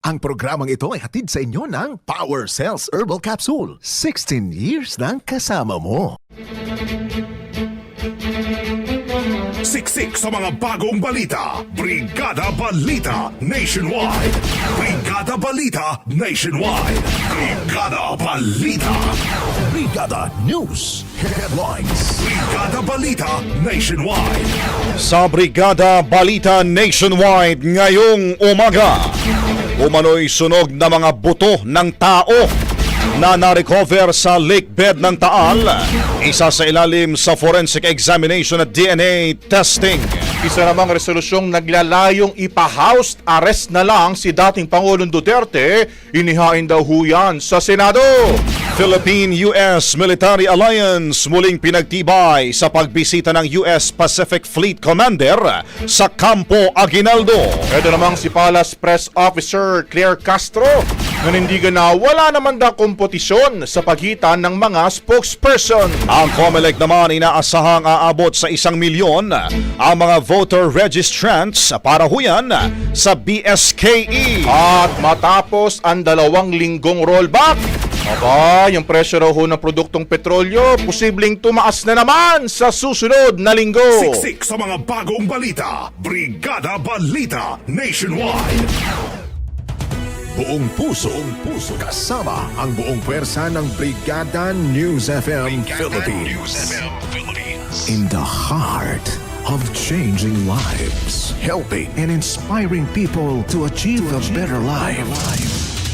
Ang programang ito ay hatid sa inyo ng Power Cells Herbal Capsule. 16 years ng kasama mo. Siksik sa mga bagong balita. Brigada Balita Nationwide. Brigada Balita Nationwide. Brigada Balita. Brigada News Headlines. Brigada Balita Nationwide. Sa Brigada Balita Nationwide ngayong umaga, umano'y sunog na mga buto ng tao na na-recover sa lake bed ng Taal, isa sa ilalim sa forensic examination at DNA testing. Isa namang resolusyong naglalayong ipa-house arrest na lang si dating Pangulong Duterte, inihain daw ho yan sa Senado. Philippine-US Military Alliance muling pinagtibay sa pagbisita ng US Pacific Fleet Commander sa Campo Aguinaldo. Ito namang si Palace Press Officer Claire Castro, nanindigan na wala naman daw kompetisyon sa pagitan ng mga spokesperson. Ang COMELEC naman inaasahang aabot sa isang milyon ang mga voter registrants para huyan sa BSKE. At matapos ang dalawang linggong rollback, aba, yung presyo raw ho ng produktong petrolyo, posibleng tumaas na naman sa susunod na linggo. Siksik sa mga bagong balita. Brigada Balita Nationwide. Buong puso, buong puso kasama ang buong pwersa ng Brigada News FM Philippines. In the heart of changing lives, helping and inspiring people to achieve a better life.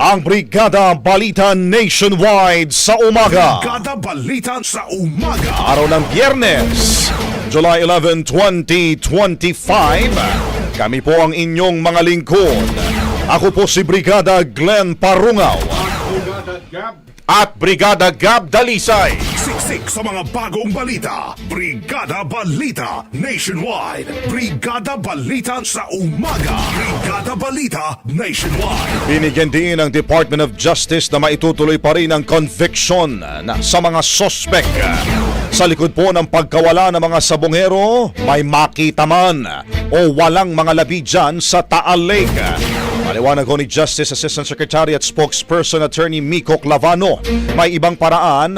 ang Brigada Balita Nationwide sa umaga. Brigada Balita sa umaga. Araw ng Biyernes, July 11, 2025. Kami po ang inyong mga lingkod. Ako po si Brigada Glenn Parungaw. At Brigada Gab Dalisay. Siksik sa mga bagong balita. Brigada Balita Nationwide. Brigada Balita sa umaga. Brigada Balita Nationwide. Binigyan din ng Department of Justice na maitutuloy pa rin ang conviction na sa mga sospek. Sa likod po ng pagkawala ng mga sabongero, may makita man o walang mga labi dyan sa Taal Lake. Paliwanag ko ni Justice Assistant Secretary at Spokesperson Attorney Miko Clavano, may ibang paraan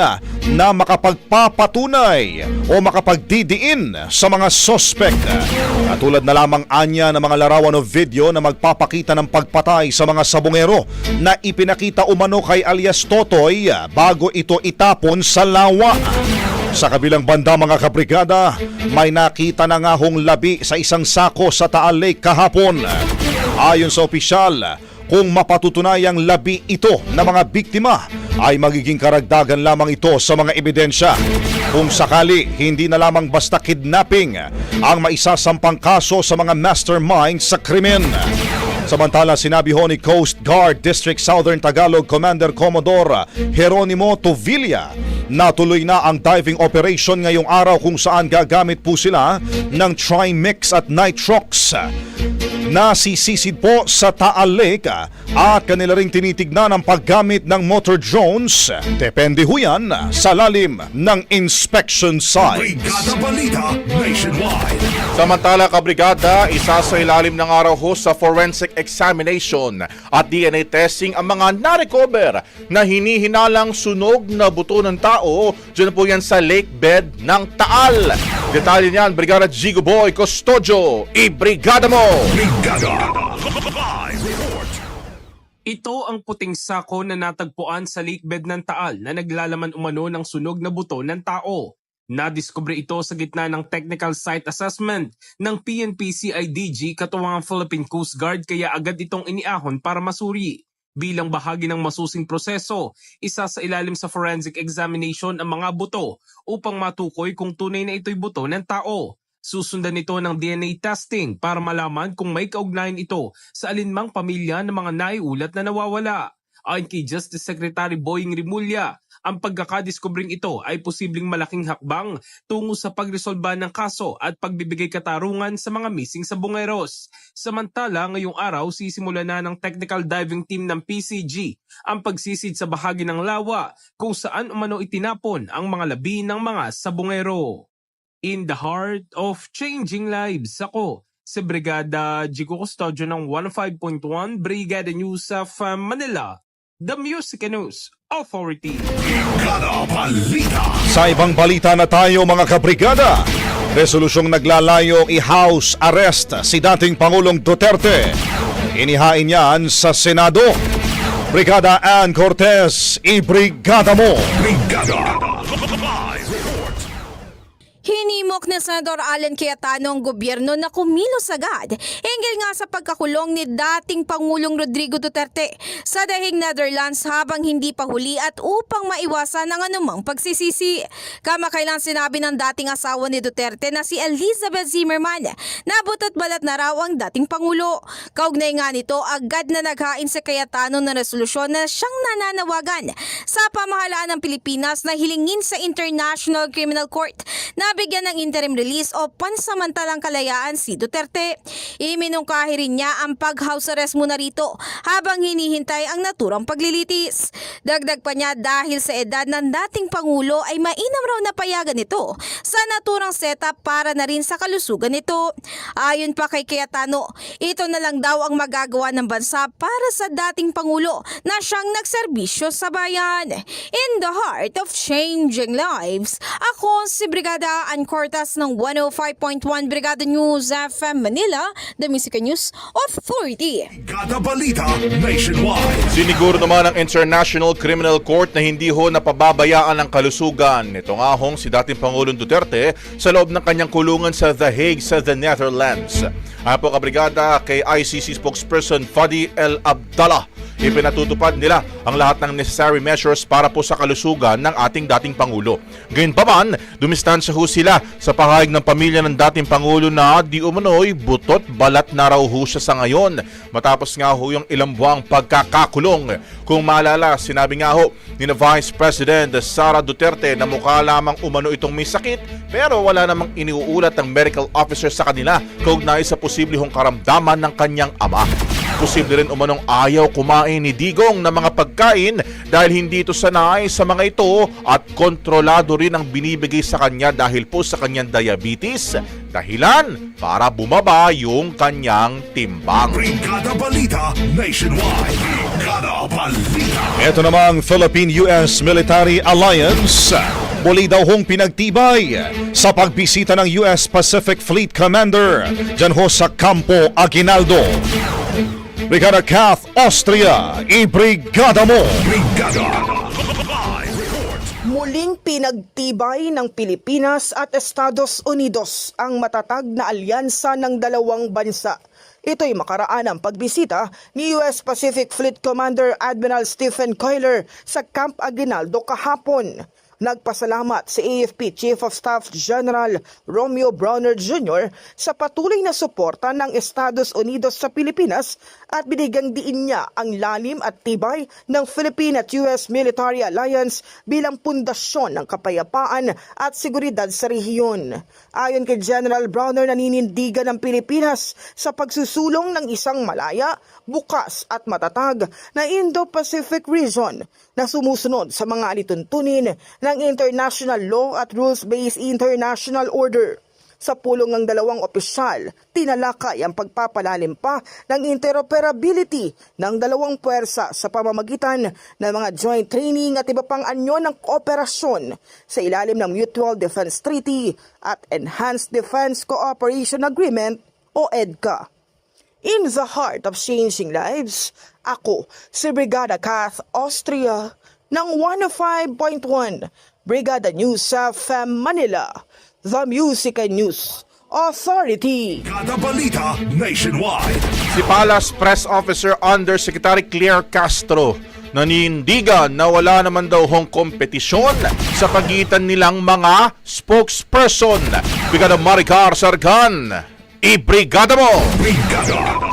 na makapagpapatunay o makapagdidiin sa mga suspect. Katulad na lamang anya ng mga larawan o video na magpapakita ng pagpatay sa mga sabungero na ipinakita umano kay alias Totoy bago ito itapon sa lawa. Sa kabilang banda mga kabrigada, may nakita na nga hong labi sa isang sako sa Taal Lake kahapon. Ayon sa opisyal, kung mapatutunayang labi ito ng mga biktima, ay magiging karagdagan lamang ito sa mga ebidensya. Kung sakali, hindi na lamang basta kidnapping ang maisasampang kaso sa mga mastermind sa krimen. Samantala, sinabi ho ni Coast Guard District Southern Tagalog Commander Commodore Jeronimo Tuvilla na tuloy na ang diving operation ngayong araw kung saan gagamit po sila ng Trimix at Nitrox na sisisid po sa Taal Lake at kanila ring tinitignan ang paggamit ng motor drones. Depende ho yan sa lalim ng inspection site. Brigada Balita Nationwide. Samantala, kabrigada, isa sa ilalim ng araw ho sa forensic examination at DNA testing ang mga na-recover na hinihinalang sunog na buto ng tao. Diyan po yan sa lake bed ng Taal. Detalye niyan, Brigada Jigo Boy Custodio. I-brigada mo! Brigada. Report. Ito ang puting sako na natagpuan sa lakebed ng Taal na naglalaman umano ng sunog na buto ng tao. Nadiskubre ito sa gitna ng technical site assessment ng PNP CIDG katuwang ang Philippine Coast Guard kaya agad itong iniahon para masuri. Bilang bahagi ng masusing proseso, isa sa ilalim sa forensic examination ang mga buto upang matukoy kung tunay na ito'y buto ng tao. Susundan ito ng DNA testing para malaman kung may kaugnayan ito sa alinmang pamilya ng mga naiulat na nawawala. Ayon kay Justice Secretary Boying Rimulya, ang pagkakadiskubring ito ay posibleng malaking hakbang tungo sa pagresolba ng kaso at pagbibigay katarungan sa mga missing sa bungeros. Samantala, ngayong araw sisimula na ng technical diving team ng PCG ang pagsisid sa bahagi ng lawa kung saan umano itinapon ang mga labi ng mga sabungero. In the heart of changing lives, ako si Brigada Jigo Custodio ng 105.1 Brigada News of uh, Manila, the Music News Authority. Brigada Balita. Sa ibang balita na tayo mga kabrigada, resolusyong naglalayong i-house arrest si dating Pangulong Duterte. Inihain niyan sa Senado. Brigada Ann Cortez, i-brigada mo! Brigada. Live report. Hinimok ni Senador Allen Cayetano ang gobyerno na kumilos agad hinggil nga sa pagkakulong ni dating Pangulong Rodrigo Duterte sa dahig Netherlands habang hindi pa huli at upang maiwasan ang anumang pagsisisi. Kamakailan sinabi ng dating asawa ni Duterte na si Elizabeth Zimmerman na butot balat na raw ang dating Pangulo. Kaugnay nga nito agad na naghain sa Cayetano ng resolusyon na siyang nananawagan sa pamahalaan ng Pilipinas na hilingin sa International Criminal Court na bigyan ng interim release o pansamantalang kalayaan si Duterte. Iminungkahi rin niya ang pag-house arrest muna rito habang hinihintay ang naturang paglilitis. Dagdag pa niya dahil sa edad ng dating Pangulo ay mainam raw na payagan ito sa naturang setup para na rin sa kalusugan nito. Ayon pa kay Cayetano, ito na lang daw ang magagawa ng bansa para sa dating Pangulo na siyang nagserbisyo sa bayan. In the heart of changing lives, ako si Brigada Ann Cortas ng 105.1 Brigada News FM Manila, The Music News Authority. Brigada Balita Nationwide. Siniguro naman ng International Criminal Court na hindi ho napababayaan ang kalusugan. Ito nga hong si dating Pangulong Duterte sa loob ng kanyang kulungan sa The Hague sa the Netherlands. Ayon po kabrigada kay ICC spokesperson Fadi El Abdallah, ipinatutupad nila ang lahat ng necessary measures para po sa kalusugan ng ating dating Pangulo. Gayunpaman, dumistansya ho sila sa pahayag ng pamilya ng dating Pangulo na di umano'y butot balat na raw ho siya sa ngayon matapos nga ho yung ilang buwang pagkakakulong. Kung maalala, sinabi nga ho ni Vice President Sara Duterte na mukha lamang umano itong may sakit pero wala namang iniuulat ng medical officer sa kanila kaugnay sa posibleng karamdaman ng kanyang ama. Posible rin umanong ayaw kumain ni Digong ng mga pagkain dahil hindi ito sanay sa mga ito at kontrolado rin ang binibigay sa kanya dahil po sa kanyang diabetes. Dahilan para bumaba yung kanyang timbang. Brigada Balita Nationwide. Brigada Balita. Ito namang Philippine-US Military Alliance. Muli daw hong pinagtibay sa pagbisita ng US Pacific Fleet Commander dyan ho sa Campo Aguinaldo. Brigada Kath Austria, ibrigada mo! Brigada. Muling pinagtibay ng Pilipinas at Estados Unidos ang matatag na alyansa ng dalawang bansa. Ito'y makaraan ang pagbisita ni US Pacific Fleet Commander Admiral Stephen Coiler sa Camp Aguinaldo kahapon. Nagpasalamat si AFP Chief of Staff General Romeo Browner Jr. sa patuloy na suporta ng Estados Unidos sa Pilipinas at binigyang diin niya ang lalim at tibay ng Philippine at US Military Alliance bilang pundasyon ng kapayapaan at seguridad sa rehiyon. Ayon kay General Browner, naninindigan ng Pilipinas sa pagsusulong ng isang malaya, bukas at matatag na Indo-Pacific region na sumusunod sa mga alituntunin ng international law at rules-based international order. Sa pulong ng dalawang opisyal, tinalakay ang pagpapalalim pa ng interoperability ng dalawang puwersa sa pamamagitan ng mga joint training at iba pang anyo ng kooperasyon sa ilalim ng Mutual Defense Treaty at Enhanced Defense Cooperation Agreement o EDCA. In the heart of changing lives, ako si Brigada Kath Austria ng 105.1 Brigada News sa FM Manila, The Music and News Authority. Brigada Balita Nationwide. Si Palace Press Officer Undersecretary Claire Castro nanindigan na wala naman daw hong kompetisyon sa pagitan nilang mga spokesperson. Brigada Maricar Sargan, ibrigada mo! Brigada.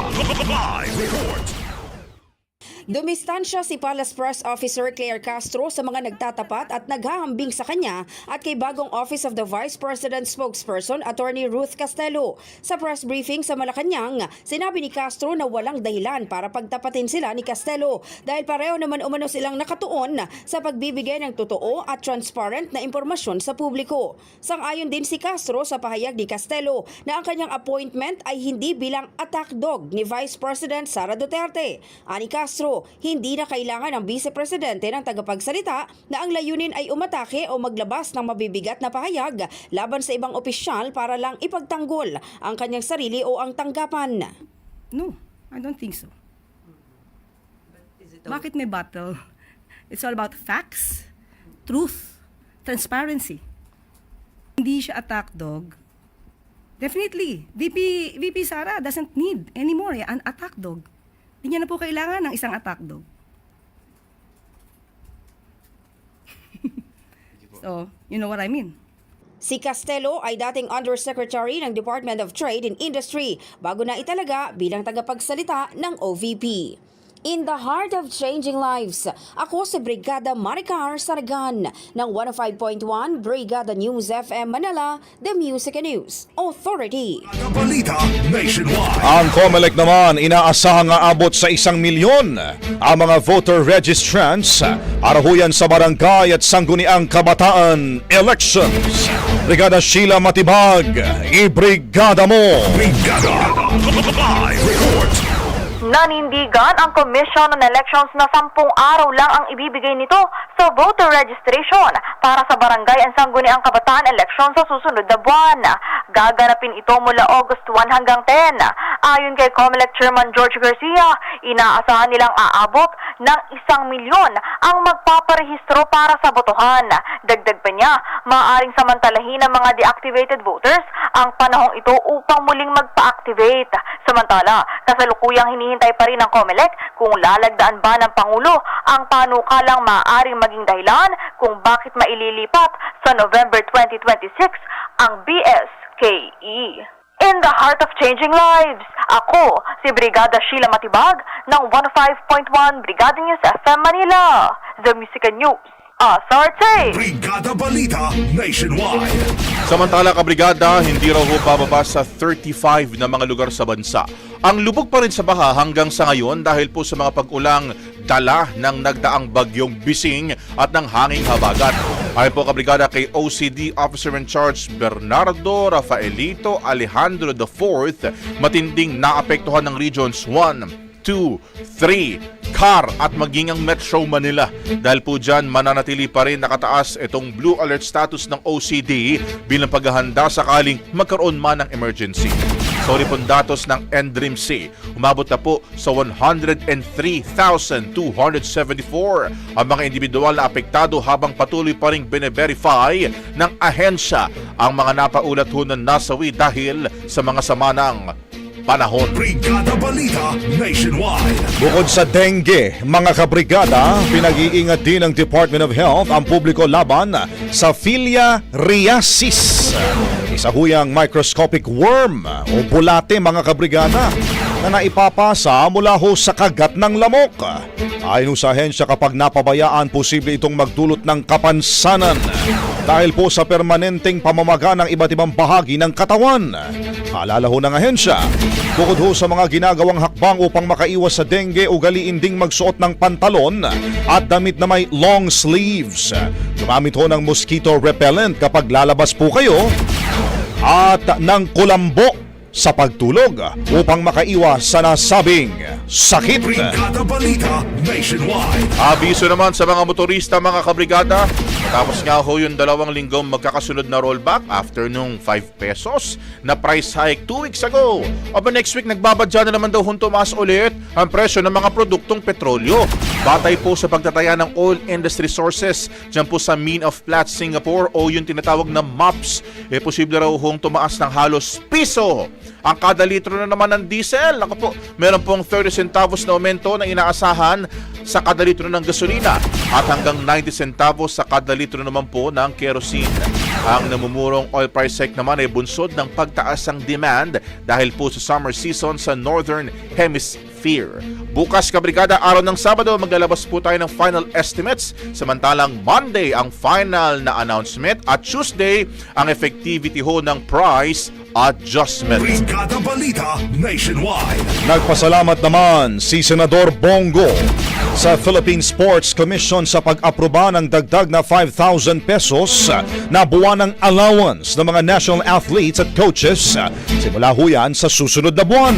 Dumistansya si Palace Press Officer Claire Castro sa mga nagtatapat at naghahambing sa kanya at kay bagong Office of the Vice President spokesperson Attorney Ruth Castello. Sa press briefing sa Malacanang, sinabi ni Castro na walang dahilan para pagtapatin sila ni Castello dahil pareho naman umano silang nakatuon sa pagbibigay ng totoo at transparent na impormasyon sa publiko. Sang-ayon din si Castro sa pahayag ni Castello na ang kanyang appointment ay hindi bilang attack dog ni Vice President Sara Duterte. Ani Castro, hindi na kailangan ng Vice Presidente ng tagapagsalita na ang layunin ay umatake o maglabas ng mabibigat na pahayag laban sa ibang opisyal para lang ipagtanggol ang kanyang sarili o ang tanggapan. No, I don't think so. Bakit may battle? It's all about facts, truth, transparency. Hindi siya attack dog. Definitely, VP, VP Sara doesn't need anymore an attack dog. Hindi niya na po kailangan ng isang attack dog. so, you know what I mean. Si Castello ay dating Undersecretary ng Department of Trade and Industry bago na italaga bilang tagapagsalita ng OVP. In the heart of changing lives, ako si Brigada Maricar Saragan ng 105.1 Brigada News FM Manila, The Music and News Authority. Balita Nationwide. Ang COMELEC naman inaasahang aabot sa isang milyon ang mga voter registrants arahuyan sa barangay at sangguniang kabataan elections. Brigada Sheila Matibag, ibrigada mo! Brigada. Live report. Nanindigan ang Commission on Elections na sampung araw lang ang ibibigay nito sa voter registration para sa barangay at sangguniang kabataan election sa susunod na buwan. Gaganapin ito mula August 1 hanggang 10. Ayon kay COMELEC Chairman George Garcia, inaasahan nilang aabot ng isang milyon ang magpaparehistro para sa botohan. Dagdag pa niya, maaaring samantalahin ng mga deactivated voters ang panahong ito upang muling magpa-activate. Samantala, kasalukuyang hinihintay pa rin ng COMELEC kung lalagdaan ba ng Pangulo ang panukalang maaaring maging dahilan kung bakit maililipat sa November 2026 ang BSKE. In the heart of changing lives, ako si Brigada Sheila Matibag ng 105.1 Brigada News FM Manila, The Music News SRT. Brigada Balita Nationwide. Samantala kabrigada, hindi raw ho bababa sa 35 na mga lugar sa bansa. Ang lubog pa rin sa baha hanggang sa ngayon dahil po sa mga pag-ulang dala ng nagdaang bagyong bising at ng hanging habagat. Ayon po kabrigada kay OCD Officer in Charge Bernardo Rafaelito Alejandro IV, matinding naapektuhan ng Regions 1, 2, 3, CAR at maging ang Metro Manila. Dahil po dyan, mananatili pa rin nakataas itong blue alert status ng OCD bilang paghahanda sakaling magkaroon man ng emergency. Sorry po datos ng NDRIMC, umabot na po sa 103,274 ang mga individual na apektado habang patuloy pa rin bine-verify ng ahensya ang mga napaulat ho na nasawi dahil sa mga sama ng panahon. Brigada Balita Nationwide. Bukod sa dengue, mga kabrigada, pinag-iingat din ng Department of Health ang publiko laban sa filariasis. Isa huyang microscopic worm o bulate mga kabrigada na naipapasa mula ho sa kagat ng lamok. Ayon sa ahensya kapag napabayaan, posible itong magdulot ng kapansanan dahil po sa permanenteng pamamaga ng iba't ibang bahagi ng katawan. Alala ho ng ahensya, bukod ho sa mga ginagawang hakbang upang makaiwas sa dengue, ugaliin ding magsuot ng pantalon at damit na may long sleeves. Gumamit ho ng mosquito repellent kapag lalabas po kayo. At ng kulambo sa pagtulog upang makaiwas sa nasabing sakit. Brigada Balita Nationwide. Abiso naman sa mga motorista mga kabrigada, matapos nga ho yung dalawang linggong magkakasunod na rollback after nung 5 pesos na price hike 2 weeks ago. Aba next week nagbabadya na naman daw hun tumaas ulit ang presyo ng mga produktong petrolyo. Batay po sa pagtataya ng oil industry sources dyan po sa Mean of Platts, Singapore o yung tinatawag na MOPS, eh posible raw hong tumaas ng halos piso ang kada litro na naman ng diesel. Ako po, meron pong 30 centavos na aumento na inaasahan sa kada litro ng gasolina at hanggang 90 centavos sa kada litro naman po ng kerosene. Ang namumurong oil price hike naman ay bunsod ng pagtaas ng demand dahil po sa summer season sa Northern Hemisphere. Bukas kabrigada, araw ng Sabado, maglalabas po tayo ng final estimates. Samantalang Monday ang final na announcement at Tuesday ang effectivity ho ng price adjustment. Brigada Balita Nationwide. Nagpasalamat naman si Senador Bongo sa Philippine Sports Commission sa pag-aproba ng dagdag na 5,000 pesos na buwan ng allowance ng mga national athletes at coaches simula ho yan sa susunod na buwan.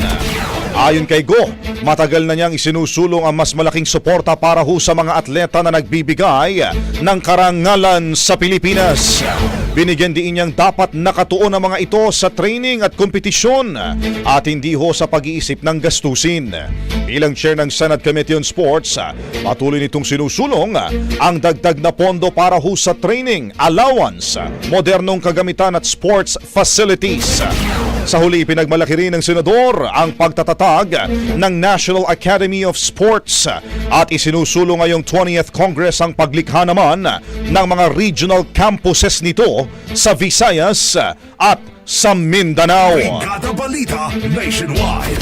Ayon kay Go, matagal na niyang isinusulong ang mas malaking suporta para ho sa mga atleta na nagbibigay ng karangalan sa Pilipinas. Binigyan din niyang dapat nakatuon ang mga ito sa training at kompetisyon at hindi ho sa pag-iisip ng gastusin. Bilang chair ng Senate Committee on Sports, patuloy nitong sinusulong ang dagdag na pondo para ho sa training, allowance, modernong kagamitan at sports facilities. Sa huli, pinagmalaki rin ng senador ang pagtatatag ng National Academy of Sports at isinusulong ngayong 20th Congress ang paglikha naman ng mga regional campuses nito sa Visayas at sa Mindanao. Brigada Balita Nationwide.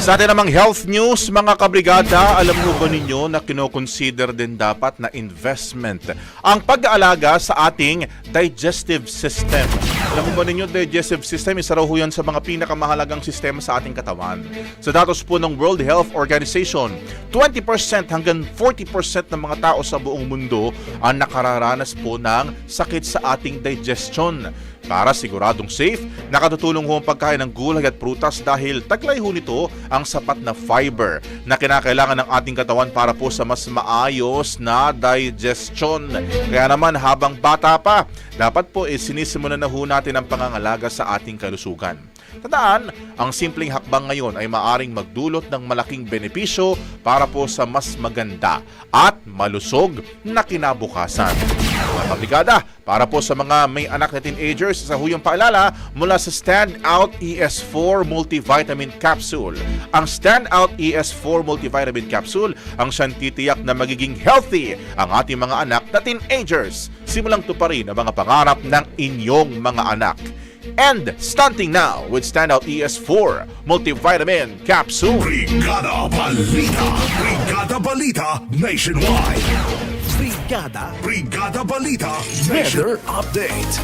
Sa atin namang health news, mga kabrigada, alam mo ba ninyo na kinoconsider din dapat na investment ang pag-aalaga sa ating digestive system. Alam mo ba ninyo, digestive system, isa raw ho yan sa mga pinakamahalagang sistema sa ating katawan. Sa datos po ng World Health Organization, 20% hanggang 40% ng mga tao sa buong mundo ang nakararanas po ng sakit sa ating digestion. Para siguradong safe, nakatutulong ho ang pagkain ng gulay at prutas dahil taglay ho nito ang sapat na fiber na kinakailangan ng ating katawan para po sa mas maayos na digestion. Kaya naman habang bata pa, dapat po eh, sinisimulan na ho natin ang pangangalaga sa ating kalusugan. Tandaan, ang simpleng hakbang ngayon ay maaring magdulot ng malaking benepisyo para po sa mas maganda at malusog na kinabukasan. Mga para po sa mga may anak na teenagers, sa huyang paalala mula sa Standout ES4 Multivitamin Capsule. Ang Standout ES4 Multivitamin Capsule ang siyang titiyak na magiging healthy ang ating mga anak na teenagers. Simulang tuparin ang mga pangarap ng inyong mga anak. And stunting now with Standout ES4 Multivitamin Capsule. Brigada Balita. Brigada Balita Nationwide. Brigada Brigada Brigada Balita Weather Update.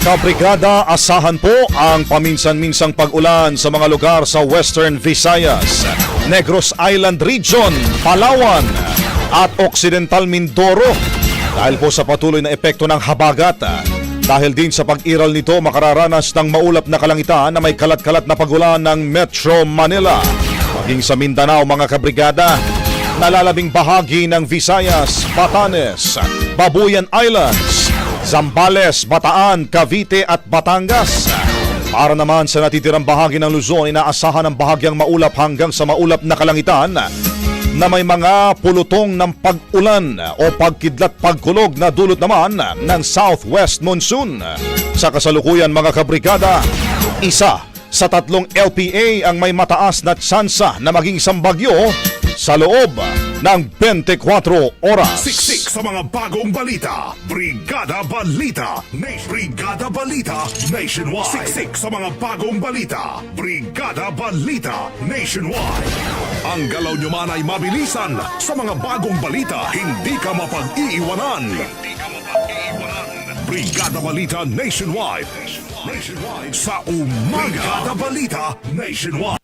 Kabrigada, asahan po ang paminsan-minsang pag-ulan sa mga lugar sa Western Visayas, Negros Island Region, Palawan at Occidental Mindoro dahil po sa patuloy na epekto ng habagat. Dahil din sa pag-iral nito makararanas ng maulap na kalangitan na may kalat-kalat na pagulan ng Metro Manila. Maging sa Mindanao mga kabrigada, nalalabing bahagi ng Visayas, Batanes, Babuyan Islands, Zambales, Bataan, Cavite at Batangas. Para naman sa natitirang bahagi ng Luzon, inaasahan ang bahagyang maulap hanggang sa maulap na kalangitan na may mga pulutong ng pag-ulan o pagkidlat pagkulog na dulot naman ng southwest monsoon. Sa kasalukuyan mga kabrigada, isa sa tatlong LPA ang may mataas na tsansa na maging isang bagyo sa loob ng 24 oras. Siksik sa mga bagong balita. Brigada Balita. Na- Brigada Balita Nationwide. Siksik sa mga bagong balita. Brigada Balita Nationwide. Ang galaw nyo man ay mabilisan. Sa mga bagong balita, hindi ka mapag-iiwanan. Hindi ka mapag-iiwanan. Brigada Balita Nationwide. Nationwide. Sa umaga. Brigada Balita Nationwide.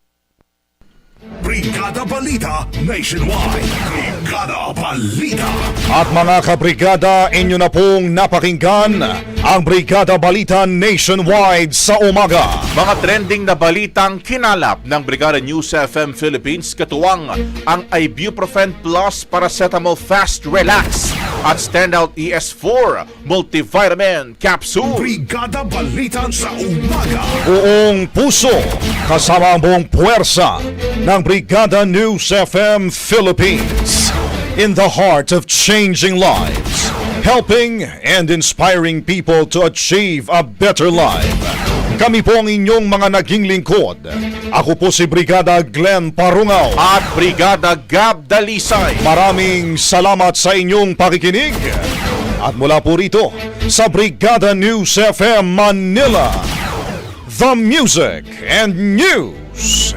Brigada Balita Nationwide. Brigada Balita. At mga kabrigada, inyo na pong napakinggan ang Brigada Balita Nationwide sa umaga. Mga trending na balitang kinalap ng Brigada News FM Philippines katuwang ang Ibuprofen Plus Paracetamol Fast Relax at Standout ES4 Multivitamin Capsule. Brigada Balita sa umaga. Buong puso kasama ang buong puwersa ng Brigada News FM Philippines. In the heart of changing lives, helping and inspiring people to achieve a better life. Kami po ang inyong mga naging lingkod. Ako po si Brigada Glenn Parungaw. At Brigada Gab Dalisay. Maraming salamat sa inyong pakikinig. At mula po rito sa Brigada News FM Manila, The Music and News